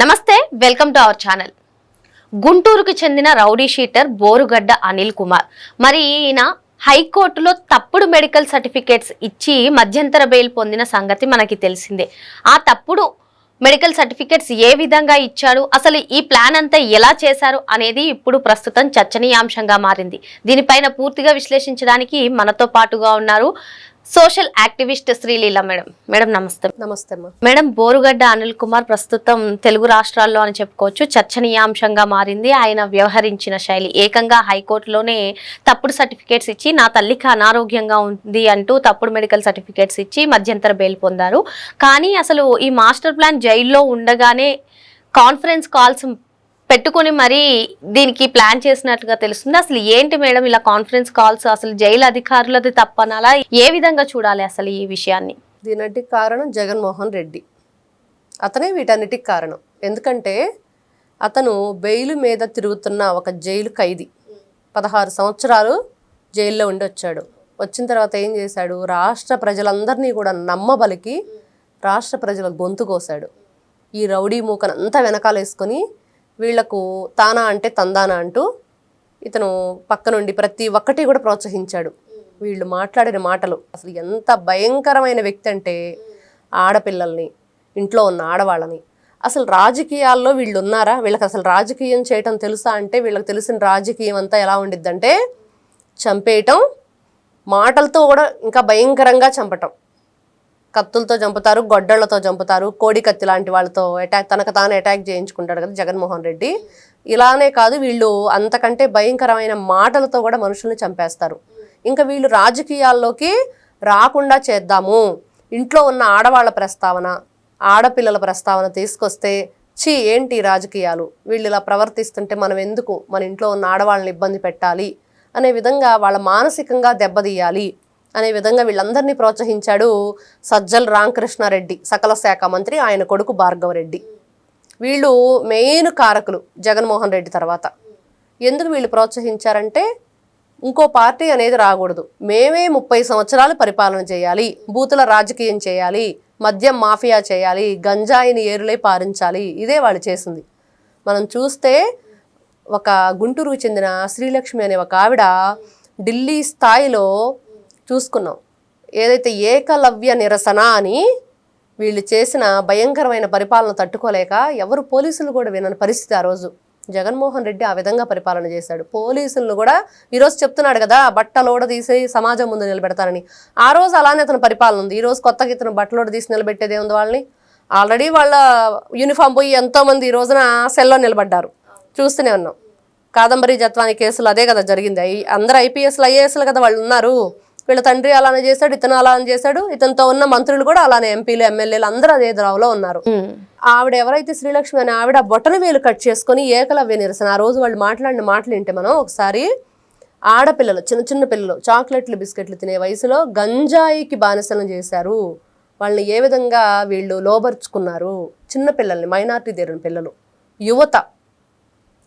నమస్తే welcome to our channel. గుంటూరుకు చెందిన రౌడీ షీటర్ బోరుగడ్డ అనిల్ కుమార్. మరి ఈయన హైకోర్టులో తప్పుడు మెడికల్ సర్టిఫికేట్స్ ఇచ్చి మధ్యంతర బెయిల్ పొందిన సంగతి మనకి తెలిసిందే. ఆ తప్పుడు మెడికల్ సర్టిఫికేట్స్ ఏ విధంగా ఇచ్చాడు అసలు ఈ ప్లాన్ అంతా ఎలా చేశారు అనేది ఇప్పుడు ప్రస్తుతం చర్చనీయాంశంగా మారింది. దీనిపైన పూర్తిగా విశ్లేషించడానికి మనతో పాటుగా ఉన్నారు social activist Sreeleela madam. Madam నమస్తే. నమస్తే మేడం బోరుగడ్డ అనిల్ కుమార్ ప్రస్తుతం తెలుగు రాష్ట్రాల్లో అని చెప్పుకోవచ్చు. చర్చనీయాంశంగా మారింది. ఆయన వ్యవహరించిన శైలి ఏకంగా హైకోర్టులోనే తప్పుడు సర్టిఫికేట్స్ ఇచ్చి నా తల్లికి అనారోగ్యంగా ఉంది అంటూ తప్పుడు మెడికల్ సర్టిఫికేట్స్ ఇచ్చి మధ్యంతర బెయిల్ పొందారు. కానీ అసలు ఈ మాస్టర్ ప్లాన్ జైల్లో ఉండగానే కాన్ఫరెన్స్ కాల్స్ పెట్టుకొని మరి దీనికి ప్లాన్ చేసినట్టుగా తెలుస్తుంది. అసలు ఏంటి మేడం ఇలా కాన్ఫరెన్స్ కాల్స్ అసలు జైలు అధికారులది తప్పనాలా ఏ విధంగా చూడాలి అసలు ఈ విషయాన్ని? దీనికి కారణం జగన్మోహన్ రెడ్డి. అతనే వీటన్నిటికి కారణం. ఎందుకంటే అతను బెయిల్ మీద తిరుగుతున్న ఒక జైలు ఖైదీ. పదహారు సంవత్సరాలు జైల్లో ఉండి వచ్చాడు. వచ్చిన తర్వాత ఏం చేశాడు? రాష్ట్ర ప్రజలందరినీ కూడా నమ్మబలికి రాష్ట్ర ప్రజల గొంతు కోశాడు ఈ రౌడీ మూకనంతా వెనకాలేసుకొని వీళ్ళకు తానా అంటే తందానా అంటూ ఇతను పక్క నుండి ప్రతి ఒక్కటి కూడా ప్రోత్సహించాడు. వీళ్ళు మాట్లాడిన మాటలు అసలు ఎంత భయంకరమైన వ్యక్తి అంటే ఆడపిల్లల్ని ఇంట్లో ఉన్న ఆడవాళ్ళని. అసలు రాజకీయాల్లో వీళ్ళు ఉన్నారా? వీళ్ళకి అసలు రాజకీయం చేయటం తెలుసా అంటే వీళ్ళకి తెలిసిన రాజకీయం అంతా ఎలా ఉండిద్దంటే చంపేయటం మాటలతో కూడా ఇంకా భయంకరంగా చంపటం. కత్తులతో చంపుతారు గొడ్డళ్ళతో చంపుతారు కోడి కత్తి లాంటి వాళ్ళతో అటాక్ తనకు తాను అటాక్ చేయించుకుంటాడు కదా జగన్మోహన్ రెడ్డి. ఇలానే కాదు వీళ్ళు అంతకంటే భయంకరమైన మాటలతో కూడా మనుషుల్ని చంపేస్తారు. ఇంకా వీళ్ళు రాజకీయాల్లోకి రాకుండా చేద్దాము. ఇంట్లో ఉన్న ఆడవాళ్ళ ప్రస్తావన ఆడపిల్లల ప్రస్తావన తీసుకొస్తే చీ ఏంటి రాజకీయాలు? వీళ్ళు ఇలా ప్రవర్తిస్తుంటే మనం ఎందుకు మన ఇంట్లో ఉన్న ఆడవాళ్ళని ఇబ్బంది పెట్టాలి? అనే విధంగా వాళ్ళ మానసికంగా దెబ్బతీయాలి. అనే విధంగా వీళ్ళందరినీ ప్రోత్సహించాడు సజ్జల్ రామకృష్ణారెడ్డి సకల శాఖ మంత్రి ఆయన కొడుకు భార్గవరెడ్డి. వీళ్ళు మెయిన్ కారకులు జగన్మోహన్ రెడ్డి తర్వాత. ఎందుకు వీళ్ళు ప్రోత్సహించారంటే ఇంకో పార్టీ అనేది రాకూడదు. మేమే ముప్పై సంవత్సరాలు పరిపాలన చేయాలి బూతుల రాజకీయం చేయాలి మద్యం మాఫియా చేయాలి గంజాయిని ఏరులై పారించాలి ఇదే వాళ్ళు చేసింది. మనం చూస్తే ఒక గుంటూరుకు చెందిన శ్రీలక్ష్మి అనే ఒక ఆవిడ ఢిల్లీ స్థాయిలో చూసుకున్నాం. ఏదైతే ఏకలవ్య నిరసన అని వీళ్ళు చేసిన భయంకరమైన పరిపాలన తట్టుకోలేక ఎవరు పోలీసులు కూడా వినని పరిస్థితి ఆ రోజు. జగన్మోహన్ రెడ్డి ఆ విధంగా పరిపాలన చేశాడు. పోలీసులను కూడా ఈరోజు చెప్తున్నాడు కదా బట్టలోడ తీసి సమాజం ముందు నిలబెడతారని ఆ రోజు అలానే అతను పరిపాలన ఉంది. ఈరోజు కొత్తగా ఇతను బట్టలోడ తీసి నిలబెట్టేదే ఉంది వాళ్ళని? ఆల్రెడీ వాళ్ళ యూనిఫామ్ పోయి ఎంతోమంది ఈ రోజున సెల్లో నిలబడ్డారు. చూస్తూనే ఉన్నాం. కాదంబరి జత్వాని కేసులు అదే కదా జరిగింది. అందరు ఐపీఎస్లు ఐఏఎస్లు కదా వాళ్ళు ఉన్నారు. వీళ్ళ తండ్రి అలానే చేశాడు ఇతను అలానే చేశాడు ఇతనితో ఉన్న మంత్రులు కూడా అలానే ఎంపీలు ఎమ్మెల్యేలు అందరూ అదే ద్రావలో ఉన్నారు. ఆవిడ ఎవరైతే శ్రీలక్ష్మి అని ఆవిడ బొటన వేలు కట్ చేసుకొని ఏకలవ్య నిరసన ఆ రోజు వాళ్ళు మాట్లాడిన మాటలు వింటే మనం? ఒకసారి ఆడపిల్లలు చిన్న చిన్న పిల్లలు చాక్లెట్లు బిస్కెట్లు తినే వయసులో గంజాయికి బానిసలను చేశారు. వాళ్ళని ఏ విధంగా వీళ్ళు లోబర్చుకున్నారు? చిన్న పిల్లల్ని మైనార్టీ తీరిన పిల్లలు యువత.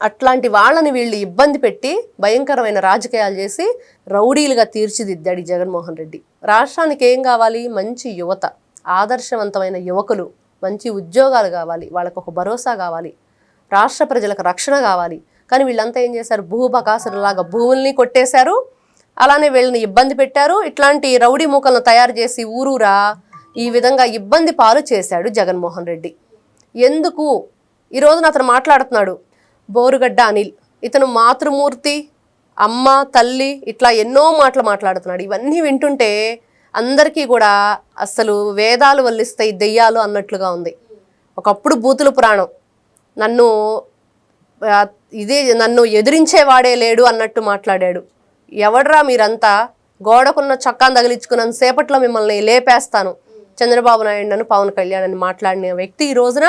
అట్లాంటి వాళ్ళని వీళ్ళు ఇబ్బంది పెట్టి భయంకరమైన రాజకీయాలు చేసి రౌడీలుగా తీర్చిదిద్దాడు ఈ జగన్మోహన్ రెడ్డి. రాష్ట్రానికి ఏం కావాలి? మంచి యువత. ఆదర్శవంతమైన యువకులు. మంచి ఉద్యోగాలు కావాలి. వాళ్ళకు ఒక భరోసా కావాలి. రాష్ట్ర ప్రజలకు రక్షణ కావాలి. కానీ వీళ్ళంతా ఏం చేశారు? భూబకాసురులాగా భూముల్ని కొట్టేశారు. అలానే వీళ్ళని ఇబ్బంది పెట్టారు. ఇట్లాంటి రౌడీ మూకలను తయారు చేసి ఊరూరా ఈ విధంగా ఇబ్బంది పాలు చేశాడు జగన్మోహన్ రెడ్డి. ఎందుకు? ఈరోజున అతను మాట్లాడుతున్నాడు. బోరుగడ్డ అనిల్. ఇతను మాతృమూర్తి అమ్మ తల్లి ఇట్లా ఎన్నో మాటలు మాట్లాడుతున్నాడు. ఇవన్నీ వింటుంటే అందరికీ కూడా అసలు వేదాలు వల్లిస్తాయి దెయ్యాలు అన్నట్లుగా ఉంది. ఒకప్పుడు బూతుల పురాణం. నన్ను ఇదే నన్ను ఎదిరించేవాడే లేడు అన్నట్టు మాట్లాడాడు. ఎవడరా మీరంతా? గోడకున్న చక్కాను తగిలించుకున్నంత సేపట్లో మిమ్మల్ని లేపేస్తాను. చంద్రబాబు నాయుడు నన్ను పవన్ కళ్యాణ్ అని మాట్లాడిన వ్యక్తి ఈ రోజున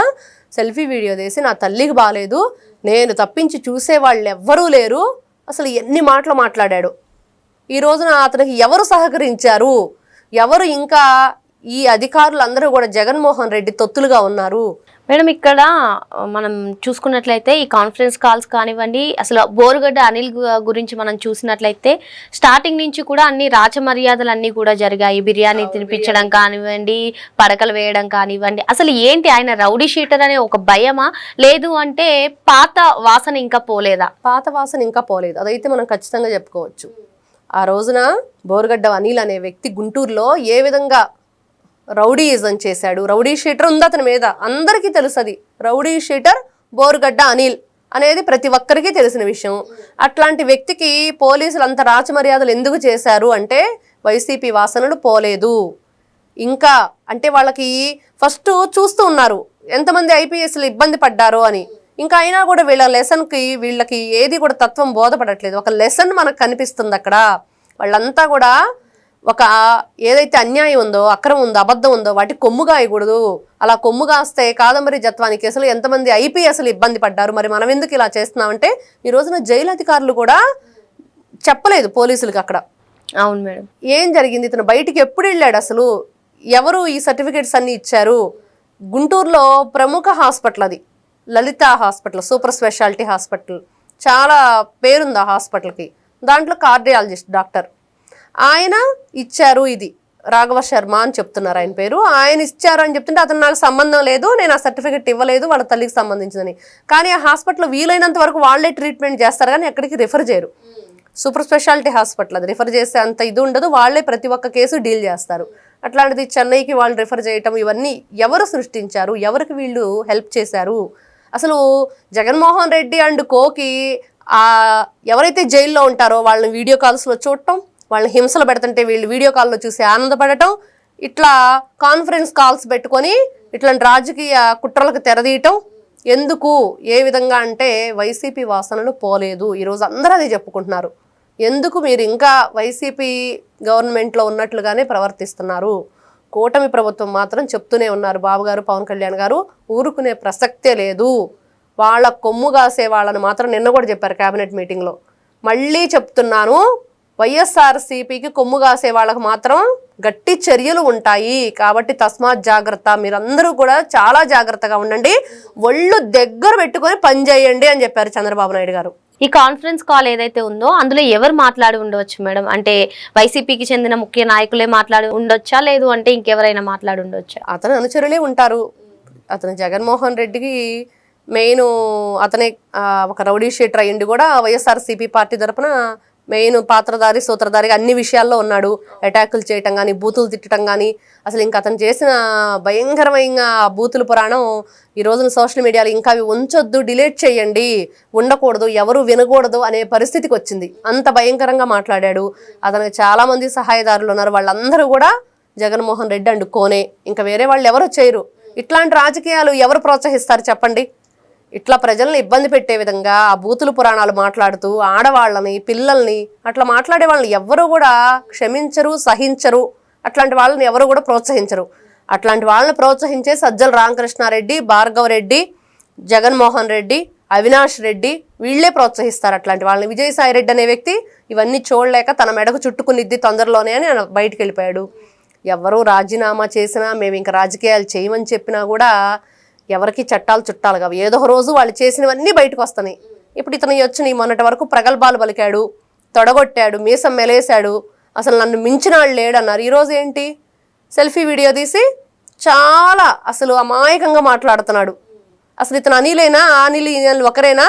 సెల్ఫీ వీడియో తీసి నా తల్లికి బాగాలేదు నేను తప్పించి చూసే వాళ్ళు ఎవ్వరూ లేరు. అసలు ఎన్ని మాటలు మాట్లాడాడు. ఈ రోజున అతనికి ఎవరు సహకరించారు? ఎవరు ఇంకా ఈ అధికారులు అందరూ కూడా జగన్మోహన్ రెడ్డి తొత్తులుగా ఉన్నారు? మేడం ఇక్కడ మనం చూసుకున్నట్లయితే ఈ కాన్ఫరెన్స్ కాల్స్ కానివ్వండి అసలు బోరుగడ్డ అనిల్ గురించి మనం చూసినట్లయితే స్టార్టింగ్ నుంచి కూడా అన్ని రాచమర్యాదలు అన్ని కూడా జరిగాయి. బిర్యానీ తినిపించడం కానివ్వండి పడకలు వేయడం కానివ్వండి. అసలు ఏంటి ఆయన రౌడీ షీటర్ అనే ఒక భయమా? లేదు అంటే పాత వాసన ఇంకా పోలేదా? పాత వాసన ఇంకా పోలేదు. అదైతే మనం ఖచ్చితంగా చెప్పుకోవచ్చు. ఆ రోజున బోరుగడ్డ అనిల్ అనే వ్యక్తి గుంటూరులో ఏ విధంగా రౌడీయిజం చేశాడు. రౌడీ షీటర్ ఉంది అతని మీద. అందరికీ తెలుసు అది రౌడీ షీటర్ బోరుగడ్డ అనిల్ అనేది ప్రతి ఒక్కరికి తెలిసిన విషయం. అట్లాంటి వ్యక్తికి పోలీసులు అంత రాచమర్యాదలు ఎందుకు చేశారు అంటే వైసీపీ వాసనలు పోలేదు. ఇంకా అంటే వాళ్ళకి ఫస్ట్ చూస్తూ ఉన్నారు. ఎంతమంది ఐపీఎస్లు ఇబ్బంది పడ్డారో అని. ఇంకా అయినా కూడా వీళ్ళ లెసన్కి వీళ్ళకి ఏది కూడా తత్వం బోధపడట్లేదు. ఒక లెసన్ మనకు కనిపిస్తుంది అక్కడ. వాళ్ళంతా కూడా ఒక ఏదైతే అన్యాయం ఉందో అక్రమం ఉందో అబద్ధం ఉందో వాటి కొమ్ము కాయకూడదు అలా కొమ్ము కాస్తే కాదంబరి జత్వాని కేసులో ఎంతమంది ఐపీఎస్లు ఇబ్బంది పడ్డారు? మరి మనం ఎందుకు ఇలా చేస్తున్నామంటే ఈ రోజున జైలు అధికారులు కూడా చెప్పలేదు పోలీసులకు అక్కడ. అవును మేడం. ఏం జరిగింది? ఇతను బయటికి ఎప్పుడు వెళ్ళాడు అసలు? ఎవరు ఈ సర్టిఫికేట్స్ అన్ని ఇచ్చారు? గుంటూరులో ప్రముఖ హాస్పిటల్ అది. Lalitha hospital super speciality hospital. చాలా పేరుంది ఆ హాస్పిటల్కి. దాంట్లో కార్డియాలజిస్ట్ డాక్టర్. ఆయన ఇచ్చారు ఇది. రాఘవ శర్మ అని చెప్తున్నారు ఆయన పేరు. ఆయన ఇచ్చారు అని చెప్తుంటే అతను నాకు సంబంధం లేదు నేను ఆ సర్టిఫికేట్ ఇవ్వలేదు వాళ్ళ తల్లికి సంబంధించిందని. కానీ ఆ హాస్పిటల్ వీలైనంత వరకు వాళ్ళే ట్రీట్మెంట్ చేస్తారు కానీ ఎక్కడికి రిఫర్ చేయరు. సూపర్ స్పెషాలిటీ హాస్పిటల్ అది. రిఫర్ చేసే అంత ఇది ఉండదు వాళ్ళే ప్రతి ఒక్క కేసు డీల్ చేస్తారు. అట్లాంటిది చెన్నైకి వాళ్ళు రిఫర్ చేయటం ఇవన్నీ ఎవరు సృష్టించారు? ఎవరికి వీళ్ళు హెల్ప్ చేశారు? అసలు జగన్మోహన్ రెడ్డి అండ్ కోకి ఆ ఎవరైతే జైల్లో ఉంటారో వాళ్ళని వీడియో కాల్స్లో చూడటం వాళ్ళని హింసలు పెడుతుంటే వీళ్ళు వీడియో కాల్లో చూసి ఆనందపడటం ఇట్లా కాన్ఫరెన్స్ కాల్స్ పెట్టుకొని ఇట్లాంటి రాజకీయ కుట్రలకు తెరదీయటం ఎందుకు? ఏ విధంగా అంటే వైసీపీ వాసనలు పోలేదు. ఈరోజు అందరూ అది చెప్పుకుంటున్నారు. ఎందుకు మీరు ఇంకా వైసీపీ గవర్నమెంట్లో ఉన్నట్లుగానే ప్రవర్తిస్తున్నారు? కూటమి ప్రభుత్వం మాత్రం చెప్తూనే ఉన్నారు. బాబు గారు పవన్ కళ్యాణ్ గారు ఊరుకునే ప్రసక్తే లేదు. వాళ్ళ కొమ్ము కాసే వాళ్ళని మాత్రం నిన్న కూడా చెప్పారు కేబినెట్ మీటింగ్లో. మళ్ళీ చెప్తున్నాను వైఎస్ఆర్సీపీకి కొమ్ము కాసే వాళ్ళకు మాత్రం గట్టి చర్యలు ఉంటాయి. కాబట్టి తస్మాత్ జాగ్రత్త. మీరందరూ కూడా చాలా జాగ్రత్తగా ఉండండి. ఒళ్ళు దగ్గర పెట్టుకొని పని చేయండి అని చెప్పారు చంద్రబాబు నాయుడు గారు. ఈ కాన్ఫరెన్స్ కాల్ ఏదైతే ఉందో అందులో ఎవరు మాట్లాడి ఉండవచ్చు మేడం? అంటే వైసీపీకి చెందిన ముఖ్య నాయకులే మాట్లాడి ఉండొచ్చా? లేదు అంటే ఇంకెవరైనా మాట్లాడి ఉండొచ్చా? అతని అనుచరులే ఉంటారు. అతను జగన్మోహన్ రెడ్డికి మెయిన్ అతనే ఒక రౌడీ షీటర్ అయ్యిండి కూడా వైఎస్ఆర్సీపీ పార్టీ తరపున మెయిన్ పాత్రధారి సూత్రధారిగా అన్ని విషయాల్లో ఉన్నాడు. అటాకులు చేయటం కానీ బూతులు తిట్టడం కానీ అసలు ఇంకా అతను చేసిన భయంకరమైన బూతుల పురాణం ఈ రోజున సోషల్ మీడియాలో ఇంకా అవి ఉంచొద్దు డిలీట్ చేయండి ఉండకూడదు ఎవరు వినకూడదు అనే పరిస్థితికి వచ్చింది. అంత భయంకరంగా మాట్లాడాడు. అతనికి చాలామంది సహాయదారులు ఉన్నారు. వాళ్ళందరూ కూడా జగన్మోహన్ రెడ్డి అండ్ కోనే. ఇంకా వేరే వాళ్ళు ఎవరు చేయరు. ఇట్లాంటి రాజకీయాలు ఎవరు ప్రోత్సహిస్తారు చెప్పండి? ఇట్లా ప్రజల్ని ఇబ్బంది పెట్టే విధంగా ఆ బూతులు పురాణాలు మాట్లాడుతూ ఆడవాళ్ళని పిల్లల్ని అట్లా మాట్లాడే వాళ్ళని ఎవ్వరూ కూడా క్షమించరు సహించరు. అట్లాంటి వాళ్ళని ఎవరు కూడా ప్రోత్సహించరు. అట్లాంటి వాళ్ళని ప్రోత్సహించే సజ్జల రామకృష్ణారెడ్డి భార్గవ రెడ్డి జగన్మోహన్ రెడ్డి అవినాష్ రెడ్డి వీళ్ళే ప్రోత్సహిస్తారు అట్లాంటి వాళ్ళని. విజయసాయి రెడ్డి అనే వ్యక్తి ఇవన్నీ చూడలేక తన మెడకు చుట్టుకునిద్ది తొందరలోనే అని ఆయన బయటికి వెళ్ళిపోయాడు. ఎవరు రాజీనామా చేసినా మేము ఇంకా రాజకీయాలు చేయమని చెప్పినా కూడా ఎవరికి చట్టాలు చుట్టాలు కావు. ఏదో రోజు వాళ్ళు చేసినవన్నీ బయటకు వస్తాయి ఇప్పుడు ఇతను వచ్చి మొన్నటి వరకు ప్రగల్భాలు పలికాడు తొడగొట్టాడు మీసం మెలేశాడు అసలు నన్ను మించిన వాళ్ళు లేడన్నారు. ఈరోజు ఏంటి? సెల్ఫీ వీడియో తీసి చాలా అసలు అమాయకంగా మాట్లాడుతున్నాడు. అసలు ఇతను అనిలేనా? ఆ అనిల్ ఈ ఒకరేనా?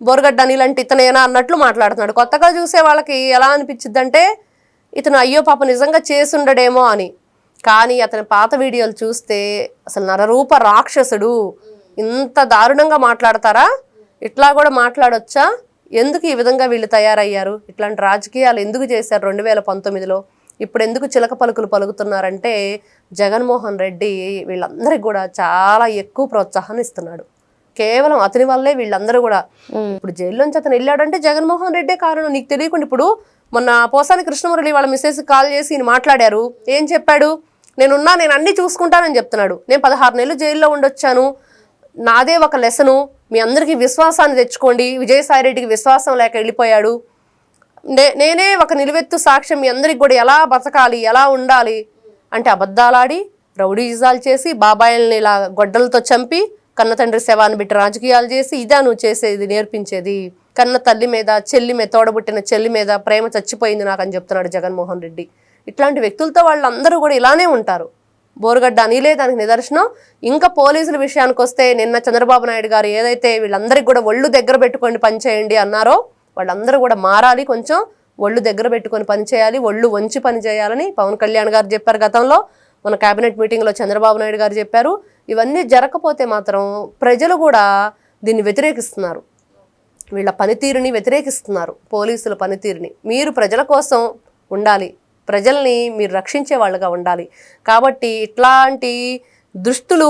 బోరగడ్డ అనిల్ అంటే ఇతనేనా అన్నట్లు మాట్లాడుతున్నాడు. కొత్తగా చూసే వాళ్ళకి ఎలా అనిపించిద్దంటే ఇతను అయ్యో పాప నిజంగా చేసుండడేమో అని. కానీ అతని పాత వీడియోలు చూస్తే అసలు నరరూప రాక్షసుడు ఇంత దారుణంగా మాట్లాడతారా? ఇట్లా కూడా మాట్లాడొచ్చా? ఎందుకు ఈ విధంగా వీళ్ళు తయారయ్యారు? ఇట్లాంటి రాజకీయాలు ఎందుకు చేశారు రెండు వేల పంతొమ్మిదిలో? ఇప్పుడు ఎందుకు చిలక పలుకులు పలుకుతున్నారంటే జగన్మోహన్ రెడ్డి వీళ్ళందరికీ కూడా చాలా ఎక్కువ ప్రోత్సాహాన్ని ఇస్తున్నాడు. కేవలం అతని వల్లే వీళ్ళందరూ కూడా. ఇప్పుడు జైల్లోంచి అతను వెళ్ళాడంటే జగన్మోహన్ రెడ్డే కారణం. నీకు తెలియకుండా ఇప్పుడు మొన్న పోసాని కృష్ణమురళి వాళ్ళ మిస్సెస్ కాల్ చేసి ఈయన మాట్లాడారు. ఏం చెప్పాడు? నేనున్నా నేను అన్ని చూసుకుంటానని చెప్తున్నాడు. నేను పదహారు నెలలు జైల్లో ఉండొచ్చాను. నాదే ఒక లెసను. మీ అందరికీ విశ్వాసాన్ని తెచ్చుకోండి. విజయసాయి రెడ్డికి విశ్వాసం లేక వెళ్ళిపోయాడు. నే నేనే ఒక నిలువెత్తు సాక్ష్యం మీ అందరికి కూడా ఎలా బతకాలి ఎలా ఉండాలి అంటే అబద్ధాలాడి రౌడీజాలు చేసి బాబాయిల్ని ఇలా గొడ్డలతో చంపి కన్న తండ్రి శవాన్ని బిట్టి రాజకీయాలు చేసి ఇదా నువ్వు చేసేది నేర్పించేది. కన్న తల్లి మీద చెల్లి మీద తోడబుట్టిన చెల్లి మీద ప్రేమ చచ్చిపోయింది నాకు అని చెప్తున్నాడు జగన్మోహన్ రెడ్డి. ఇట్లాంటి వ్యక్తులతో వాళ్ళందరూ కూడా ఇలానే ఉంటారు. బోరుగడ్డ అనిలే దానికి నిదర్శనం. ఇంకా పోలీసుల విషయానికి వస్తే నిన్న చంద్రబాబు నాయుడు గారు ఏదైతే వీళ్ళందరికీ కూడా ఒళ్ళు దగ్గర పెట్టుకొని పనిచేయండి అన్నారో వాళ్ళందరూ కూడా మారాలి కొంచెం. ఒళ్ళు దగ్గర పెట్టుకొని పని చేయాలి ఒళ్ళు వంచి పని చేయాలని పవన్ కళ్యాణ్ గారు చెప్పారు గతంలో. మన కేబినెట్ మీటింగ్లో చంద్రబాబు నాయుడు గారు చెప్పారు. ఇవన్నీ జరగకపోతే మాత్రం ప్రజలు కూడా దీన్ని వ్యతిరేకిస్తున్నారు. వీళ్ళ పనితీరుని వ్యతిరేకిస్తున్నారు పోలీసుల పనితీరుని. మీరు ప్రజల కోసం ఉండాలి. ప్రజల్ని మీరు రక్షించే వాళ్ళుగా ఉండాలి. కాబట్టి ఇట్లాంటి దృష్టులు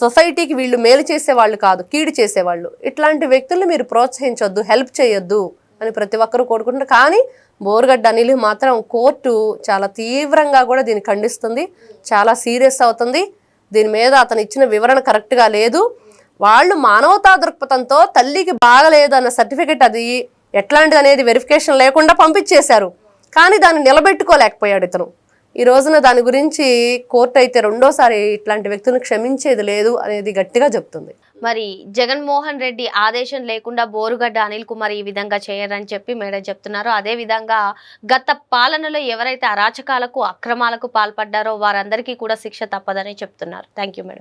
సొసైటీకి వీళ్ళు మేలు చేసేవాళ్ళు కాదు కీడు చేసేవాళ్ళు ఇట్లాంటి వ్యక్తుల్ని మీరు ప్రోత్సహించొద్దు హెల్ప్ చేయొద్దు అని ప్రతి ఒక్కరూ కోరుకుంటున్నారు. కానీ బోరుగడ్డ అనిల్ మాత్రం కోర్టు చాలా తీవ్రంగా కూడా దీన్ని ఖండిస్తుంది. చాలా సీరియస్ అవుతుంది. దీని మీద అతను ఇచ్చిన వివరణ కరెక్ట్గా లేదు. వాళ్ళు మానవతా దృక్పథంతో తల్లికి బాగలేదు అన్న సర్టిఫికెట్ అది ఎట్లాంటిది అనేది వెరిఫికేషన్ లేకుండా పంపించేశారు. కానీ దాన్ని నిలబెట్టుకోలేకపోయాడు ఇతను. ఈ రోజున దాని గురించి కోర్టు అయితే రెండోసారి ఇట్లాంటి వ్యక్తులను క్షమించేది లేదు అనేది గట్టిగా చెప్తుంది. మరి జగన్మోహన్ రెడ్డి ఆదేశం లేకుండా బోరుగడ్డ అనిల్ కుమార్ ఈ విధంగా చేయరని చెప్పి మేడం చెప్తున్నారు. అదే విధంగా గత పాలనలో ఎవరైతే అరాచకాలకు అక్రమాలకు పాల్పడ్డారో వారందరికీ కూడా శిక్ష తప్పదని చెప్తున్నారు. Thank you madam.